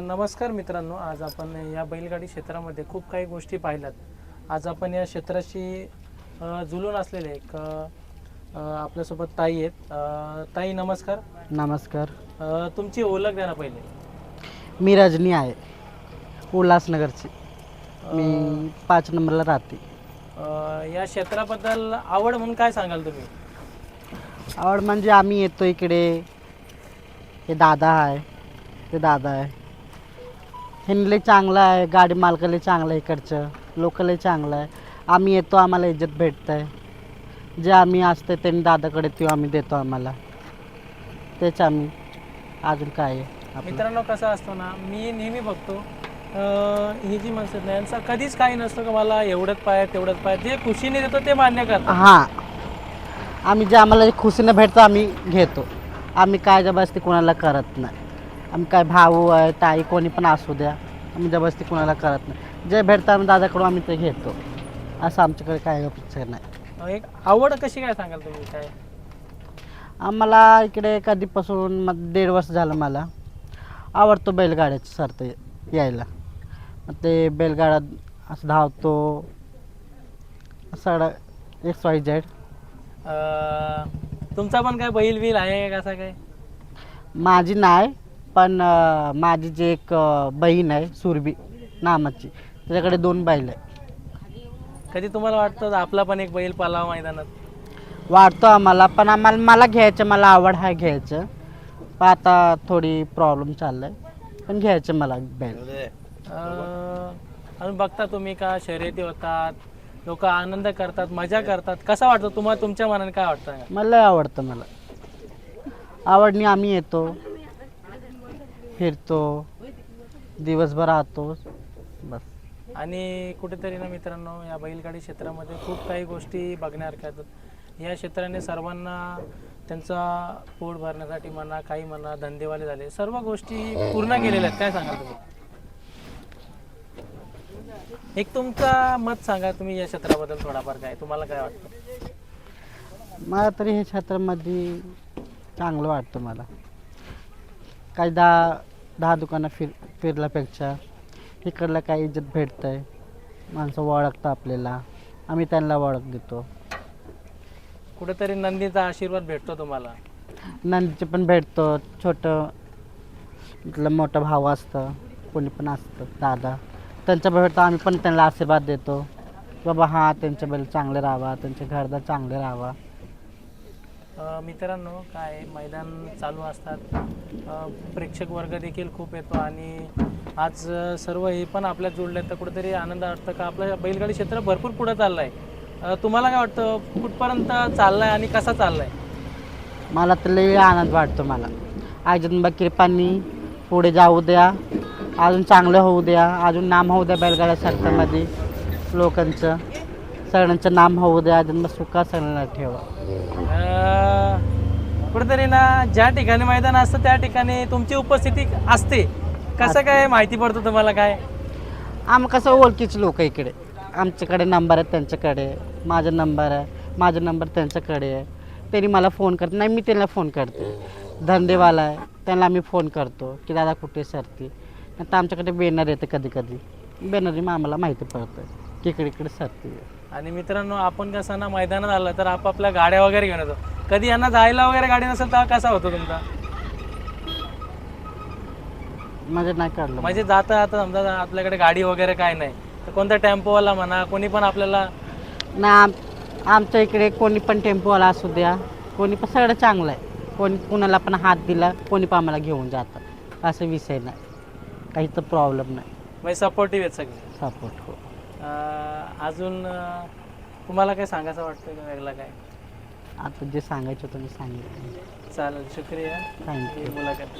नमस्कार मित्रांनो आज आपण या बैलगाडी क्षेत्रामध्ये खूप काही गोष्टी पाहिल्यात. आज आपण या क्षेत्राशी अ, जुळून असलेले एक आपल्यासोबत ताई आहेत. ताई नमस्कार. नमस्कार. अ, तुमची ओळख द्या ना पहिले. मी रजनी आहे. उल्हासनगरची. मी पाच नंबरला राहते. अ, या क्षेत्राबद्दल आवड म्हणून काय सांगाल तुम्ही? आवड म्हणजे आम्ही येतो इकडे. हे दादा आहे. ते दादा आहे. ह्यांनी चांगलं आहे गाडी मालकाला चांगलं आहे इकडचं लोकलही चांगलं आहे. आम्ही येतो आम्हाला इज्जत भेटतं आहे जे आम्ही असते त्यांनी दादाकडे ते आम्ही देतो आम्हाला. तेच आम्ही अजून काय आहे आपलं. मित्रांनो कसं असतं ना मी नेहमी बघतो अ, ही जी माणसं आहेत ना यांचं कधीच काही नसतं का मला एवढंच पाय तेवढंच पाय जे खुशीने देतो ते मान्य करतात. हां. आम्ही जे आम्हाला जे खुशीनं भेटतं आम्ही घेतो. आम्ही काय जबरदस्ती कोणाला करत नाही. आम्ही काय भाऊ आहे ताई कोणी पण असू द्या. आम्ही जबरदस्ती कोणाला करत नाही. जे भेटतं आम्ही दादाकडून आम्ही ते घेतो. असं आमच्याकडे काय अपेक्षा नाही. एक आवड कशी काय सांगाल तुम्ही काय? आम्हाला इकडे कधीपासून मग दीड वर्ष झालं मला. आवडतो बैलगाड्याचं सरतं यायला. मग ते बैलगाडा असं धावतो. सगळं एक्स वाय झेड अ, तुमचा पण काय बैल बिल आहे कसा काय? माझी नाही. पण अं, माझी जी एक अं, बहीण आहे सुरभी नामाची त्याच्याकडे दोन बैल आहे. कधी तुम्हाला वाटतं आपला पण एक बैल पालावा मैदानात? वाटतो आम्हाला पण आम्हाला मला घ्यायचं मला आवड आहे घ्यायचं. पण आता थोडी प्रॉब्लेम चाललाय पण घ्यायचं मला बैल. अं, अजून बघता तुम्ही का? शर्यती होतात लोक आनंद करतात मजा करतात. कसं वाटतं तुम्हाला? तुमच्या मनाने काय वाटतं? मला आवडतं मला. आवडणी आम्ही येतो. फिरतो दिवसभर राहतो बस. आणि कुठेतरी ना मित्रांनो या बैलगाडी क्षेत्रामध्ये खूप काही गोष्टी बघण्यासारख्या आहेत. या क्षेत्राने सर्वांना त्यांचा पोट भरण्यासाठी म्हणा काही म्हणा धंदेवाले झाले. सर्व गोष्टी पूर्ण केलेल्या आहेत. काय सांगाल तुम्ही? एक तुमचा मत सांगा तुम्ही या क्षेत्राबद्दल थोडाफार काय. तुम्हाला काय वाटतं? मला तरी हे क्षेत्रामध्ये चांगलं वाटतं मला. काही दहा दहा दुकानं फिर फिरल्यापेक्षा इकडलं काही इज्जत भेटतं आहे माणसं ओळखतं आपल्याला. आम्ही त्यांना ओळख देतो. कुठेतरी नंदीचा आशीर्वाद भेटतो तुम्हाला? नंदीचे पण भेटतो. छोटं म्हटलं मोठं भाऊ असतं. कोणी पण असतं. दादा. त्यांच्या भेटतो आम्ही पण त्यांना आशीर्वाद देतो. की बाबा हां त्यांच्या बैल चांगले राहावा. त्यांचे घरदार चांगले राहावा. मित्रांनो काय मैदान चालू असतात. प्रेक्षक वर्ग देखील खूप येतो आणि आज सर्व हे पण आपल्यात जोडले तर कुठेतरी आनंद वाटतं का? आपलं बैलगाडी क्षेत्र भरपूर पुढं चाललं आहे तुम्हाला काय वाटतं? कुठपर्यंत चाललं आहे आणि कसा चालला आहे मला तर लई आनंद वाटतो मला. अजून कृपांनी पुढे जाऊ द्या. अजून चांगलं होऊ द्या. अजून नाम होऊ द्या बैलगाड्या क्षेत्रामध्ये लोकांचं. सगळ्यांचं नाम होऊ द्या अजून मग सुखा सगळ्यांना ठेवा. कुठेतरी ना ज्या ठिकाणी मैदान असतं त्या ठिकाणी तुमची उपस्थिती असते. कसं काय माहिती पडतं तुम्हाला काय? आम कसं ओळखीचे लोक इकडे. आमच्याकडे नंबर आहे त्यांच्याकडे. माझा नंबर आहे. माझा नंबर त्यांच्याकडे आहे. त्यांनी मला फोन करते नाही मी त्यांना फोन करते. धंदेवाला आहे. त्यांना मी फोन करतो की दादा कुठे सरती? आता आमच्याकडे बॅनर येते कधी कधी बॅनरने मग आम्हाला माहिती पडतं की इकडे इकडे सरती आणि मित्रांनो आपण कसं ना मैदानात आलं तर आपापल्या गाड्या वगैरे घेऊन येतो. कधी यांना जायला वगैरे गाडी नसेल तर कसा होतो तुमचा? म्हणजे नाही काढलं. म्हणजे जाता आता समजा आपल्याकडे गाडी वगैरे काय नाही तर कोणता टेम्पोवाला म्हणा कोणी पण आपल्याला ना आम आमच्या इकडे कोणी पण टेम्पोवाला असू द्या कोणी पण सगळं चांगलं आहे. कोणी कुणाला पण हात दिला कोणी पण आम्हाला घेऊन जातं. असं विषय नाही. काही तर प्रॉब्लेम नाही. म्हणजे सपोर्टिव्ह आहेत सगळे. सपोर्ट हो. अजून तुम्हाला काय सांगायचं वाटतं का वेगळं काय? आता जे सांगायचं होतं मी सांगितलं. चालेल शुक्रिया. थँक्यू मुलाखत.